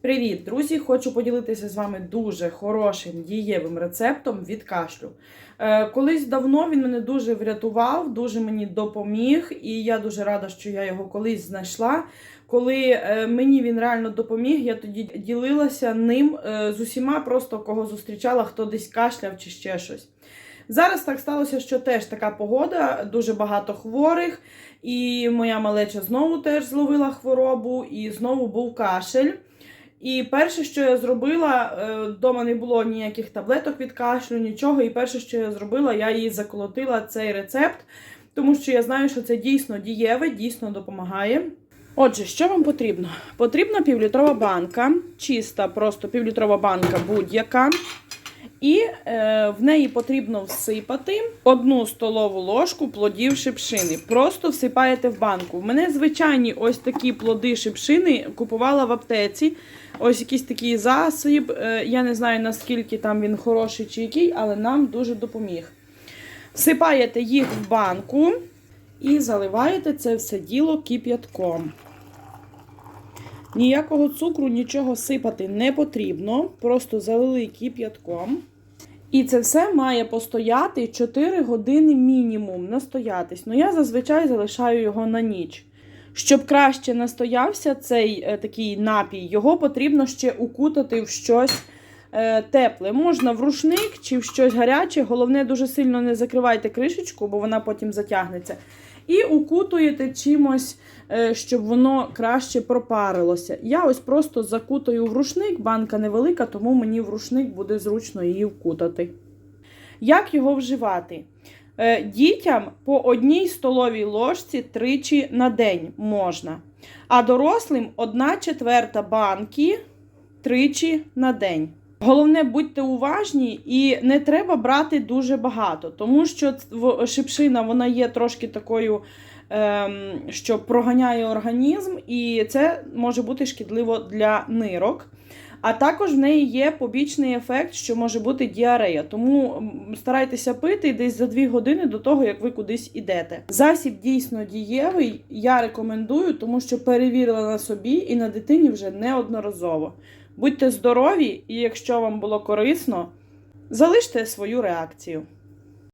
Привіт, друзі! Хочу поділитися з вами дуже хорошим дієвим рецептом від кашлю. Е, колись давно він мене дуже врятував, дуже мені допоміг, і я дуже рада, що я його колись знайшла. Коли е, мені він реально допоміг, я тоді ділилася ним е, з усіма, просто кого зустрічала, хто десь кашляв чи ще щось. Зараз так сталося, що теж така погода, дуже багато хворих, і моя малеча знову теж зловила хворобу, і знову був кашель. І перше, що я зробила, вдома не було ніяких таблеток від кашлю, нічого. І перше, що я зробила, я їй заколотила цей рецепт, тому що я знаю, що це дійсно дієве, дійсно допомагає. Отже, що вам потрібно? Потрібна півлітрова банка, чиста, просто півлітрова банка будь-яка. І е, в неї потрібно всипати одну столову ложку плодів шипшини. Просто всипаєте в банку. В мене звичайні ось такі плоди шипшини купувала в аптеці. Ось якийсь такий засіб. Е, я не знаю наскільки там він хороший чи який, але нам дуже допоміг. Всипаєте їх в банку і заливаєте це все діло кип'ятком. Ніякого цукру, нічого сипати не потрібно. Просто залили кип'ятком. І це все має постояти 4 години мінімум настоятись. Ну, я зазвичай залишаю його на ніч. Щоб краще настоявся цей е, такий напій, його потрібно ще укутати в щось тепле. Можна в рушник чи в щось гаряче. Головне, дуже сильно не закривайте кришечку, бо вона потім затягнеться. І укутуєте чимось, е, щоб воно краще пропарилося. Я ось просто закутаю в рушник, банка невелика, тому мені в рушник буде зручно її вкутати. Як його вживати? Е, Дітям по одній столовій ложці тричі на день можна. А дорослим 1 четверта банки тричі на день. Головне, будьте уважні і не треба брати дуже багато, тому що шипшина вона є трошки такою, ем, що проганяє організм, і це може бути шкідливо для нирок. А також в неї є побічний ефект, що може бути діарея. Тому старайтеся пити десь за 2 години до того, як ви кудись ідете. Засіб дійсно дієвий. Я рекомендую, тому що перевірила на собі і на дитині вже неодноразово. Будьте здорові, і якщо вам було корисно, залиште свою реакцію.